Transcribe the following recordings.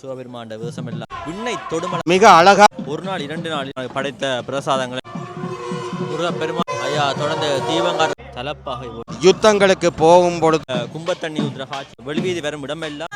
சிவபெருமாண்ட வேஷம் எல்லாம். விண்ணை தொடுமல. மிக அழகா ஒரு நாள் இரண்டு நாள் படைத்த பிரசாதங்களை முருகப்பெருமான் ஐயா தொடர்ந்து தீபங்கார தலப்பாகை யுத்தங்களுக்கு போகும் பொழுது கும்பத்தண்ணி காட்சி வெளிவீதி வரும் இடமெல்லாம்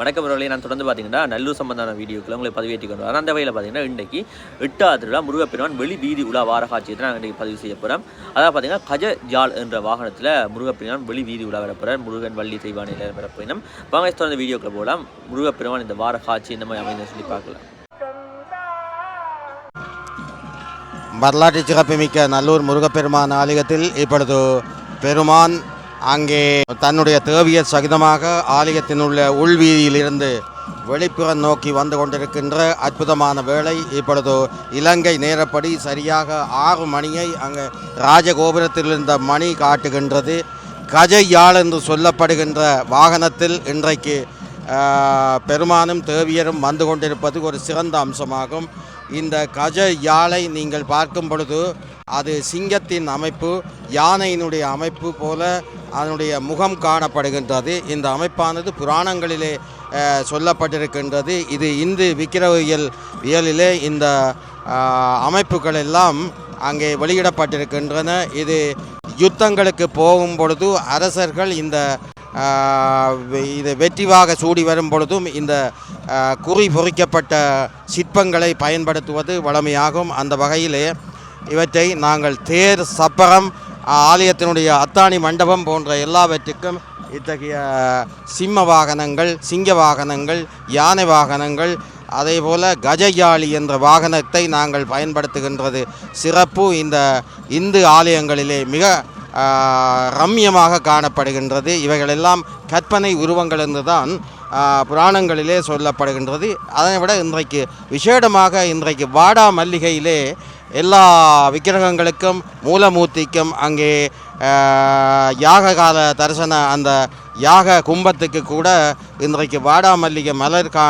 வணக்கம் அவர்களே நான் தொடர்ந்து பார்த்தீங்கன்னா நல்லூர் சம்பந்தமான வீடியோக்களை உங்களை பதிவேற்றி கொண்டு வரேன். அந்த வகையில் பார்த்தீங்கன்னா இன்றைக்கு எட்டாவது திருவிழா முருகப்பெருமான் வெளி வீதி உலா வார காட்சியை தான் நாங்கள் இன்றைக்கு பதிவு செய்ய போகிறோம் அதாவது பார்த்தீங்கன்னா கஜ ஜால் என்ற வாகனத்தில் முருகப்பெருமான் வெளி வீதி உலா வரப்போகிறார் முருகன் வள்ளி தெய்வானையில் வரப்போயினும் வாங்க தொடர்ந்து வீடியோக்களை போகலாம். முருகப்பெருமான் இந்த வார காட்சி இந்த மாதிரி அமைந்து சொல்லி பார்க்கலாம். வரலாற்று சிறப்புமிக்க நல்லூர் முருகப்பெருமான் ஆலயத்தில் இப்பொழுது பெருமான் அங்கே தன்னுடைய தேவியர் சகிதமாக ஆலயத்தினுள்ள உள்வீதியிலிருந்து வெளிப்புறம் நோக்கி வந்து கொண்டிருக்கின்ற அற்புதமான வேலை இப்பொழுது இலங்கை நேரப்படி சரியாக ஆறு மணியை அங்கே ராஜகோபுரத்தில் இருந்த மணி காட்டுகின்றது. கஜையாள் யாழ் என்று சொல்லப்படுகின்ற வாகனத்தில் இன்றைக்கு பெருமானும் தேவியரும் வந்து கொண்டிருப்பது ஒரு சிறந்த அம்சமாகும். இந்த கஜ யாழை நீங்கள் பார்க்கும் பொழுது அது சிங்கத்தின் அமைப்பு யானையினுடைய அமைப்பு போல அதனுடைய முகம் காணப்படுகின்றது. இந்த அமைப்பானது புராணங்களிலே சொல்லப்பட்டிருக்கின்றது. இது இந்து விக்கிரவியல் இயலிலே இந்த அமைப்புகள் எல்லாம் அங்கே வெளியிடப்பட்டிருக்கின்றன. இது யுத்தங்களுக்கு போகும் பொழுது அரசர்கள் இந்த இது வெற்றிவாக சூடி வரும் பொழுதும் இந்த குறி பொறிக்கப்பட்ட சிற்பங்களை பயன்படுத்துவது வழமையாகும் அந்த வகையிலே இவற்றை நாங்கள் தேர் சப்பரம் ஆலயத்தினுடைய அத்தாணி மண்டபம் போன்ற எல்லாவற்றுக்கும் இத்தகைய சிம்ம வாகனங்கள் சிங்க வாகனங்கள் யானை வாகனங்கள் அதேபோல கஜயாளி என்ற வாகனத்தை நாங்கள் பயன்படுத்துகின்றது. சிறப்பு இந்த இந்து ஆலயங்களிலே மிக ரம்யமாக காணப்படுகின்றது. இவைகளெல்லாம் கற்பனை உருவங்கள் என்றுதான் புராணங்களிலே சொல்லப்படுகின்றது. அதை விட இன்றைக்கு விசேடமாக இன்றைக்கு வாடா மல்லிகையிலே எல்லா விக்கிரகங்களுக்கும் மூலமூர்த்திக்கும் அங்கே யாக கால தரிசன அந்த யாக கும்பத்துக்கு கூட இன்றைக்கு வாடாமல்லிகை மலர் கா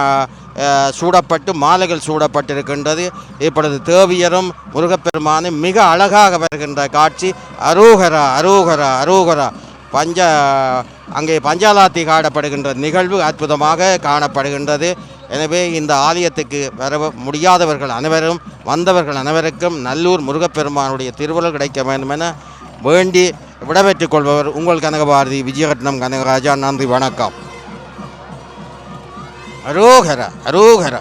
சூடப்பட்டு மாலைகள் சூடப்பட்டிருக்கின்றது. இப்பொழுது தேவியரும் முருகப்பெருமானும் மிக அழகாக வருகின்ற காட்சி. அரோகரா அரோகரா அரோகரா. பஞ்ச அங்கே பஞ்சாலாத்தி காணப்படுகின்ற நிகழ்வு அற்புதமாக காணப்படுகின்றது. எனவே இந்த ஆலயத்துக்கு வர முடியாதவர்கள் அனைவரும் வந்தவர்கள் அனைவருக்கும் நல்லூர் முருகப்பெருமானுடைய திருவுருள் கிடைக்க வேண்டும் என வேண்டி விடைபெற்றுக் கொள்பவர் உங்கள் கனகபாரதி விஜயகட்னம் கனகராஜா. நன்றி வணக்கம். அரோகர அரோகர.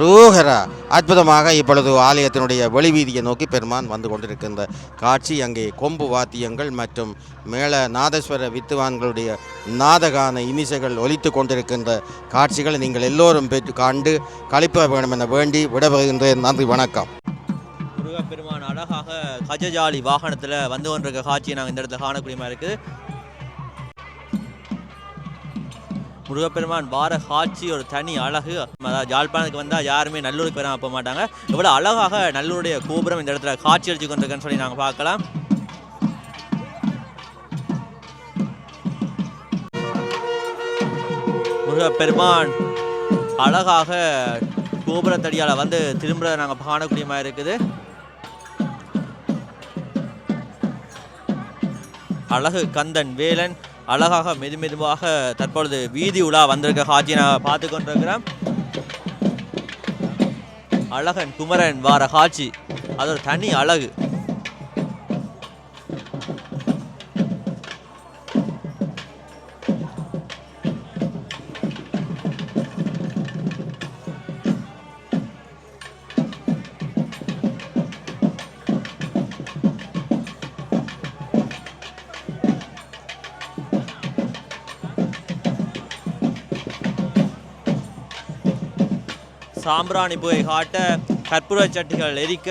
ரூஹரா அற்புதமாக இப்பொழுது ஆலயத்தினுடைய வெளிவீதியை நோக்கி பெருமான் வந்து கொண்டிருக்கின்ற காட்சி அங்கே கொம்பு வாத்தியங்கள் மற்றும் மேள நாதஸ்வர வித்துவான்களுடைய நாதகான இனிசைகள் ஒலித்து கொண்டிருக்கின்ற காட்சிகளை நீங்கள் எல்லோரும் பெற்று காண்டு கழிப்ப வேண்டும் என வேண்டி விடப்படுகின்றேன் நன்றி வணக்கம். முருகப்பெருமான் அழகாக கஜஜாலி வாகனத்தில் வந்து கொண்டிருக்க காட்சியை நாங்கள் இந்த இடத்துல காணக்கூடியமாக இருக்குது முருகப்பெருமான் வார காட்சி ஒரு தனி அழகு. அதாவது யாழ்ப்பாணத்துக்கு வந்தால் யாருமே நல்லூருக்கு வராமல் போக மாட்டாங்க. இவ்வளோ அழகாக நல்லூருடைய கோபுரம் இந்த இடத்துல காட்சி அளிச்சு சொல்லி நாங்கள் பார்க்கலாம். முருகப்பெருமான் அழகாக கோபுரத்தடியால் வந்து திரும்புறதை நாங்கள் காணக்கூடிய மாதிரி இருக்குது. அழகு கந்தன் வேலன் அழகாக மெது மெதுவாக தற்பொழுது வீதி உலா வந்திருக்க காட்சியை நான் பார்த்து கொண்டிருக்கிறேன். அழகன் குமரன் வார காட்சி அது ஒரு தனி அழகு. சாம்பிராணி புகை காட்ட கற்பூர சட்டிகள் எரிக்க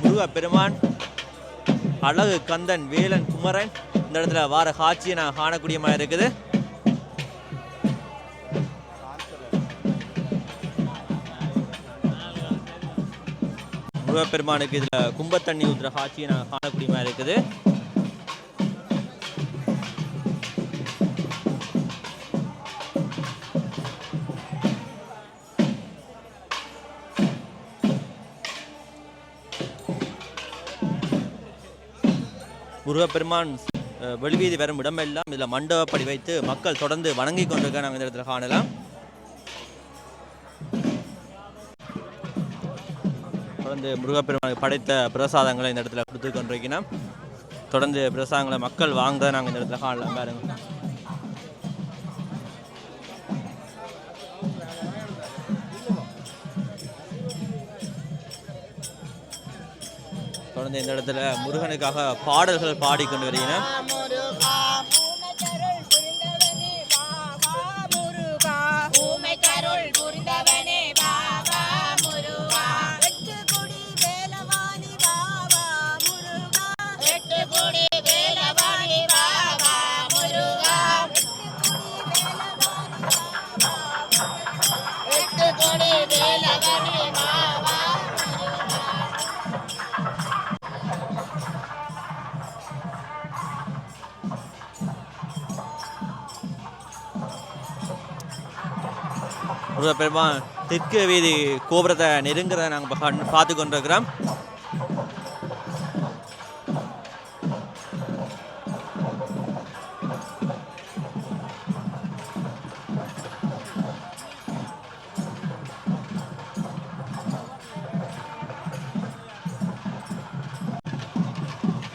முருக பெருமான் அழகு கந்தன் வேலன் குமரன் இந்த இடத்துல வார காட்சியை நான் காணக்கூடிய மாதிரி இருக்குது. முருகப்பெருமானுக்கு இதில் கும்பத்தண்ணி ஊற்றுற காட்சியை நான் காணக்கூடிய மாதிரி இருக்குது. முருகப்பெருமான் வெளிவீதி வரும் இடமெல்லாம் இதில் மண்டபப்படி வைத்து மக்கள் தொடர்ந்து வணங்கி கொண்டிருக்க நாங்கள் இந்த இடத்துல காணலாம். தொடர்ந்து முருகப்பெருமானுக்கு படைத்த பிரசாதங்களை இந்த இடத்துல கொடுத்து கொண்டிருக்கிறோம். தொடர்ந்து பிரசாதங்களை மக்கள் வாங்க நாங்கள் இந்த இடத்துல காணலாம். பாருங்கள் தொடர்ந்து இந்த இடத்துல முருகனுக்காக பாடல்கள் பாடிக்கொண்டு வருகிறேன் பெருமா தெற்கு வீதி கோபுரத்தை நெருங்குறத நாங்கள் பார்த்து கொண்டிருக்கிறோம்.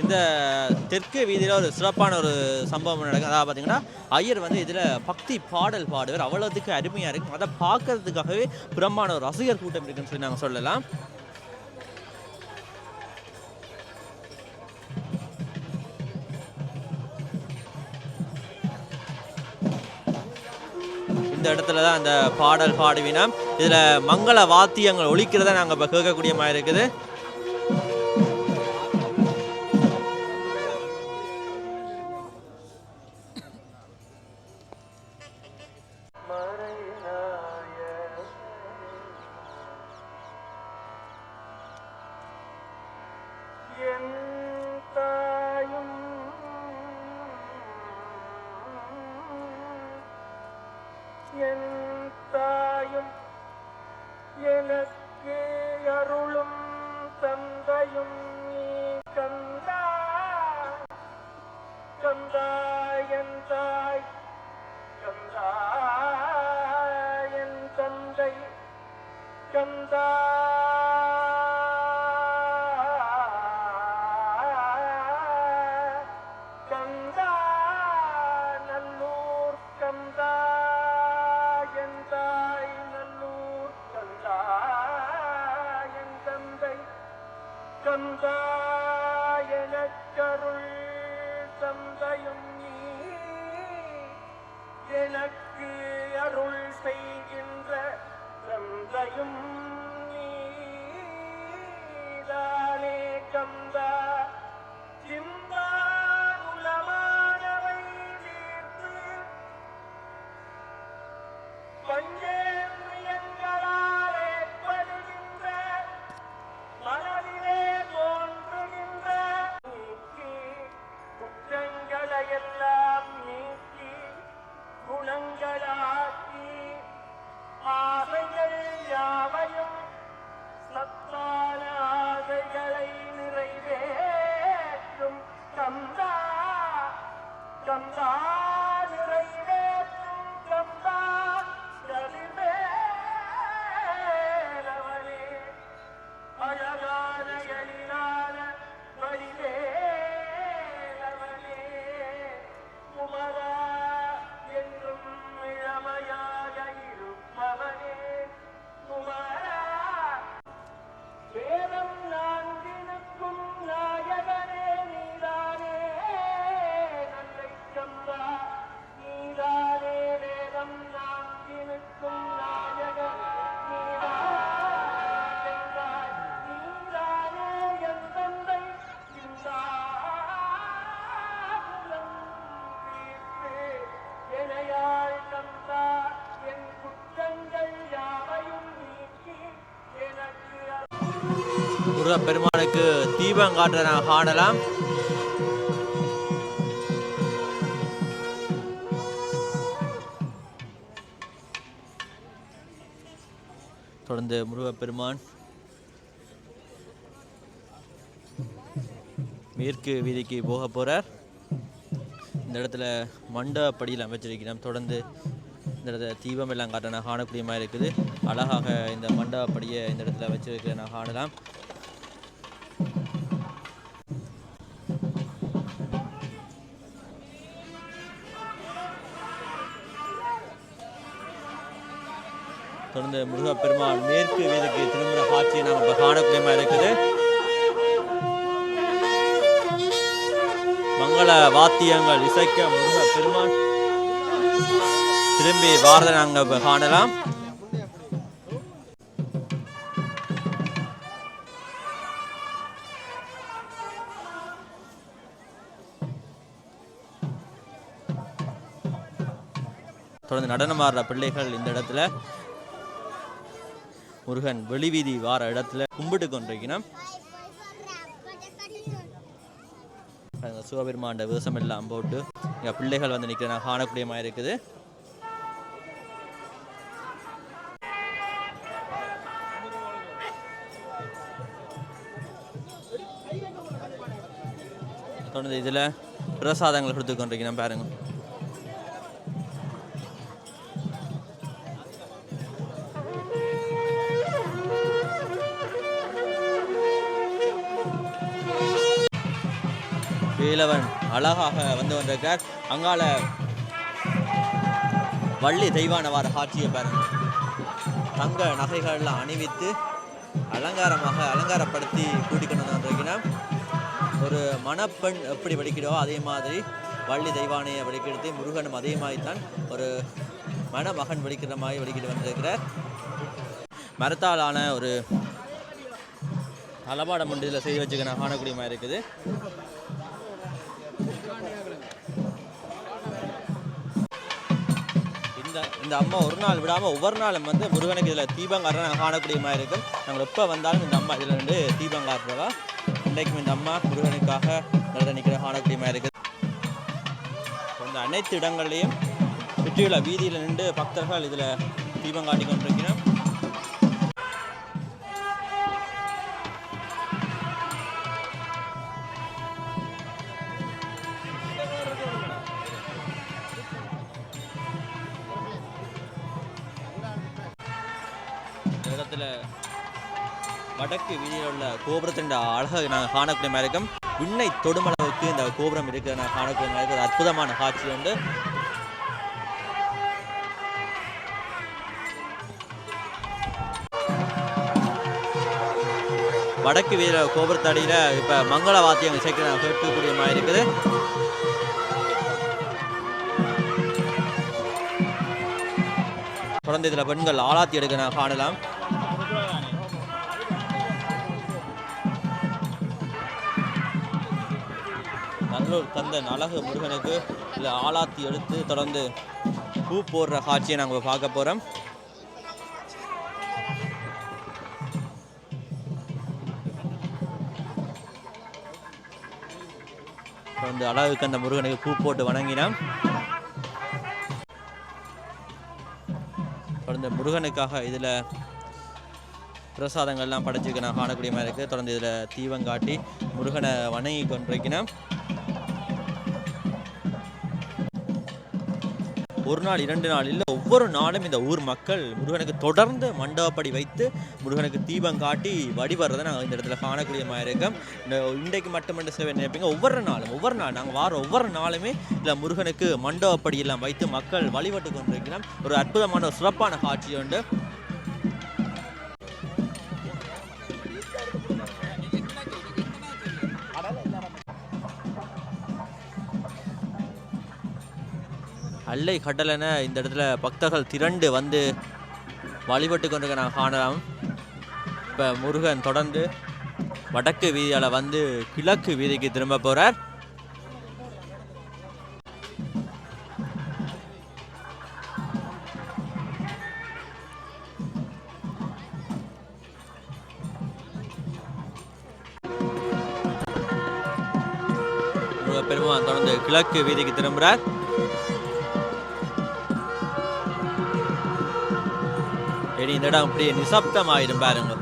இந்த தெற்கு வீதியில் ஒரு சிறப்பான ஒரு சம்பவம் நடக்கும் அதாவது பார்த்தீங்கன்னா ஐயர் வந்து இதில் பக்தி பாடல் பாடுவார். அவ்வளோத்துக்கு அருமையாக இருக்கும் அதை பார்க்கறதுக்காகவே பிரம்மான ஒரு ரசிகர் கூட்டம் இருக்குன்னு சொல்லி நாங்கள் சொல்லலாம். இந்த இடத்துல தான் அந்த பாடல் பாடுவினா இதில் மங்கள வாத்தியங்கள் ஒழிக்கிறத நாங்கள் இப்போ கேட்கக்கூடிய மாதிரி இருக்குது. எனக்கு அருளும் தந்தையும் நீ கந்தா. கந்தா என் தாய். கந்தா என் தந்தை. கந்தா எனக்கருள் தந்தையும் நீ. எனக்கு அருள் செய்கின்ற தந்தையும் நீதானே கந்தா. சிந்தானுலமானவை يطلع முருகப்பெருமானுக்கு தீபம் காட்டுற காணலாம். தொடர்ந்து முருகப்பெருமான் மேற்கு வீதிக்கு போக போகிறார் இந்த இடத்துல மண்டபடியில் அமைச்சிருக்கிறோம். தொடர்ந்து இந்த இடத்துல தீபம் எல்லாம் காட்ட நான் காணக்கூடிய மாதிரி இருக்குது. அழகாக இந்த மண்டபப்படியை இந்த இடத்துல வச்சிருக்க நான் காணலாம். தொடர்ந்து முருகப்பெருமான் மேற்கு வீதிக்கு திரும்புகிற காட்சியை நாம் இப்போ காணக்கூடிய இருக்குது. மங்கள வாத்தியங்கள் இசைக்க முருகப்பெருமான். திரும்பி வாரதை நாங்கள் காணலாம். தொடர்ந்து நடனம் ஆடுற பிள்ளைகள் இந்த இடத்துல. முருகன் வெளிவீதி வார இடத்துல கும்பிட்டு கொண்டிருக்கணும் சிவபெருமாண்ட விவசம் எல்லாம் போட்டு இங்கே பிள்ளைகள் வந்து நிற்கிற காணக்கூடிய மாதிரி இருக்குது. தொடர்ந்து இதில் பிரசாதங்கள் கொடுத்து கொண்டிருக்கிறோம் பாருங்க. வேலவன் அழகாக வந்து வந்திருக்கிறார் அங்கால வள்ளி தெய்வானவார் காட்சியை பாருங்கள் தங்க நகைகள்லாம் அணிவித்து அலங்காரமாக அலங்காரப்படுத்தி கூட்டிக்கொண்டு வந்திருக்கிறார் ஒரு மணப்பெண் எப்படி வடிக்கிறோ அதே மாதிரி வள்ளி தெய்வானையை வடிக்கிறது முருகனும் அதே மாதிரி தான் ஒரு மணமகன் வடிக்கிற மாதிரி வடிக்கிட்டு வந்திருக்கிறார். மரத்தாலான ஒரு தளபாடம் ஒன்று இதில் செய்து வச்சுக்க காணக்கூடிய மாதிரி இருக்குது. இந்த இந்த அம்மா ஒரு நாள் விடாமல் ஒவ்வொரு நாளும் வந்து முருகனுக்கு இதில் தீபம் நாங்கள் காணக்கூடிய மாதிரி இருக்கும். நாங்கள் எப்போ வந்தாலும் இந்த அம்மா இதில் வந்து தீபம் இன்றைக்கும் இந்த அம்மா முருகனுக்காக நல்லா நிற்கிற காணக்கூடிய மாதிரி இருக்குது இந்த அனைத்து இடங்கள்லையும் சுற்றியுள்ள வீதியில் நின்று பக்தர்கள் இதில் தீபம் காட்டி கொண்டிருக்கிறோம் வடக்கு வீதியில் உள்ள கோபுரத்தின் அழகை நாங்கள் காணக்கூடிய மாதிரி இருக்கும் விண்ணை தொடுமளவுக்கு இந்த கோபுரம் இருக்கிற நான் காணக்கூடிய மாதிரி ஒரு அற்புதமான காட்சி உண்டு. வடக்கு வீர கோபுரத்தடியில் இப்போ மங்கள வாத்தியம் சேர்க்க கேட்கக்கூடிய மாதிரி இருக்குது தொடர்ந்து இதில் பெண்கள் ஆளாத்தி எடுக்க நான் காணலாம். நல்லூர் தந்த அழகு முருகனுக்கு இதில் ஆளாத்தி எடுத்து தொடர்ந்து பூ போடுற காட்சியை நாங்கள் பார்க்க போகிறோம் வந்து அழகுக்கு அந்த முருகனுக்கு பூ போட்டு வணங்கினோம். தொடர்ந்து முருகனுக்காக இதில் பிரசாதங்கள்லாம் படைச்சிக்க நான் காணக்கூடிய மாதிரி இருக்குது தொடர்ந்து இதில் தீபம் காட்டி முருகனை வணங்கி கொண்டிருக்கிறேன் ஒரு நாள் இரண்டு நாள் இல்லை ஒவ்வொரு நாளும் இந்த ஊர் மக்கள் முருகனுக்கு தொடர்ந்து மண்டபப்படி வைத்து முருகனுக்கு தீபம் காட்டி வழிபடுறதை நாங்கள் இந்த இடத்துல காணக்கூடிய மாதிரி இருக்கோம் இந்த இன்றைக்கு மட்டுமன்ற சில நினைப்பீங்க ஒவ்வொரு நாளும் ஒவ்வொரு நாள் நாங்கள் வார ஒவ்வொரு நாளுமே இல்லை முருகனுக்கு மண்டபப்படி எல்லாம் வைத்து மக்கள் வழிபட்டு கொண்டிருக்கிறோம். ஒரு அற்புதமான ஒரு சிறப்பான காட்சி உண்டு. அல்லை கடலென இந்த இடத்துல பக்தர்கள் திரண்டு வந்து வழிபட்டு கொண்டிருக்க நான் காணலாம். இப்போ முருகன் தொடர்ந்து வடக்கு வீதியால் வந்து கிழக்கு வீதிக்கு திரும்ப போகிறார் பெருமான் தொடர்ந்து கிழக்கு வீதிக்கு திரும்புகிறார் இனி இந்த இடம் அப்படியே நிசப்தமாயிடும் பாருங்க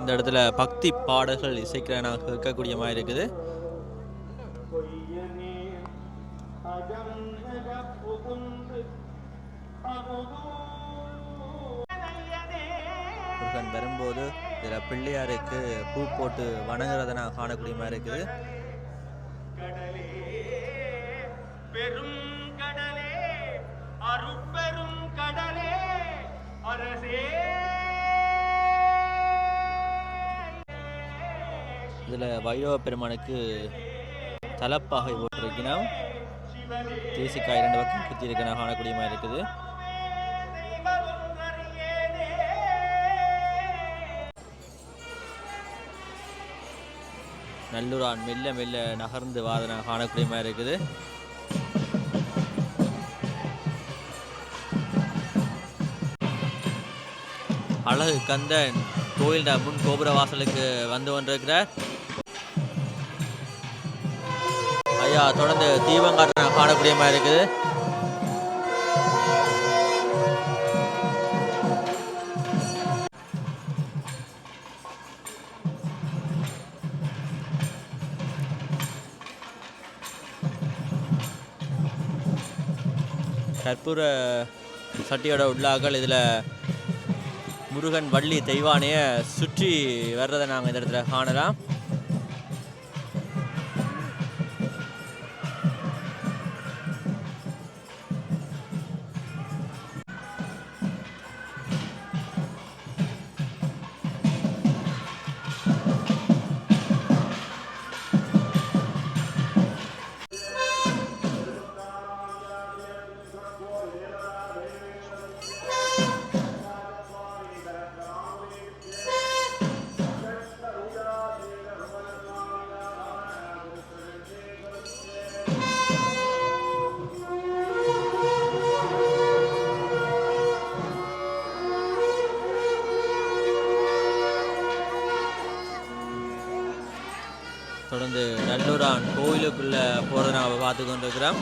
இந்த இடத்துல பக்தி பாடல்கள் இசைக்கிற நான் கேட்கக்கூடிய மாதிரி இருக்குது முருகன் வரும்போது இதில் பிள்ளையாருக்கு பூ போட்டு வணங்குறதை நான் காணக்கூடிய மாதிரி இருக்குது. பெரும் கடலே அருட்பெரும் கடலே அரசே. இதில் வைரவ பெருமானுக்கு தலப்பாகை போட்டிருக்கணும் தேசிக்காய் ரெண்டு பக்கம் குத்தி இருக்க நான் காணக்கூடிய மாதிரி இருக்குது. நல்லூரான் மெல்ல மெல்ல நகர்ந்து வாத காணக்கூடிய மாதிரி இருக்குது. அழகு கந்தன் கோயில் முன் கோபுர வாசலுக்கு வந்து கொண்டிருக்கிறார். ஐயா தொடர்ந்து தீபங்காட்ட நான் காணக்கூடிய மாதிரி இருக்குது. கற்பூர சட்டியோட உள்ளாக்கள் இதில் முருகன் வள்ளி தெய்வானையை சுற்றி வர்றதை நாங்கள் இந்த இடத்துல காணலாம். தொடர்ந்து நல்லூரான் கோயிலுக்குள்ளே போகிறத நாங்கள் பார்த்து கொண்டிருக்கிறோம்